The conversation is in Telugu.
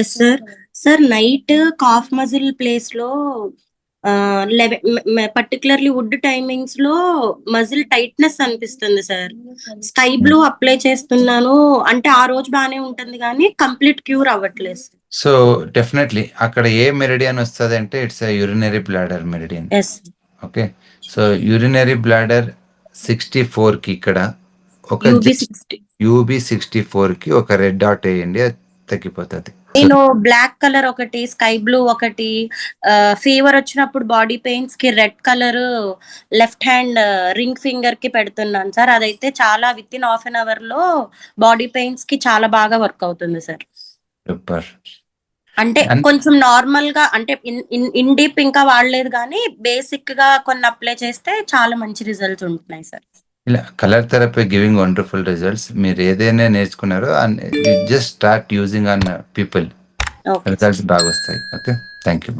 Yes sir sir night calf muscle ప్లేస్లో పర్టికులర్లీ వుడ్ టైమింగ్స్లో మజిల్ టైట్నెస్ అనిపిస్తుంది సార్ స్కై బ్లూ అప్లై చేస్తున్నాను. అంటే ఆ రోజు బానే ఉంటుంది కానీ కంప్లీట్ క్యూర్ అవ్వట్లేదు సో డెఫినెట్లీ అక్కడ ఏ మెరిడియన్ వస్తుంది అంటే it's urinary bladder meridian yes okay so urinary bladder sixty ఫోర్కి ఇక్కడ ఒక యూబీ సిక్స్టీ ఫోర్కి ఒక రెడ్ డాట్ వేయండి. తగ్గిపోతుంది. నేను బ్లాక్ కలర్ ఒకటి స్కై బ్లూ ఒకటి ఫీవర్ వచ్చినప్పుడు body పెయిన్స్కి red colour left hand ring ఫింగర్కి పెడుతున్నాను సార్. అదైతే చాలా విత్ ఇన్ హాఫ్ అన్ అవర్లో బాడీ పెయిన్స్కి చాలా బాగా వర్క్ అవుతుంది సార్. సూపర్. అంటే కొంచెం నార్మల్గా అంటే ఇన్ డీప్ ఇంకా వాడలేదు కానీ బేసిక్గా కొన్ని అప్లై చేస్తే చాలా మంచి రిజల్ట్స్ ఉంటున్నాయి సార్. ఇలా colour therapy giving wonderful results మీరు ఏదైనా నేర్చుకున్నారో just start using on people results బాగా వస్తాయి. Okay thank you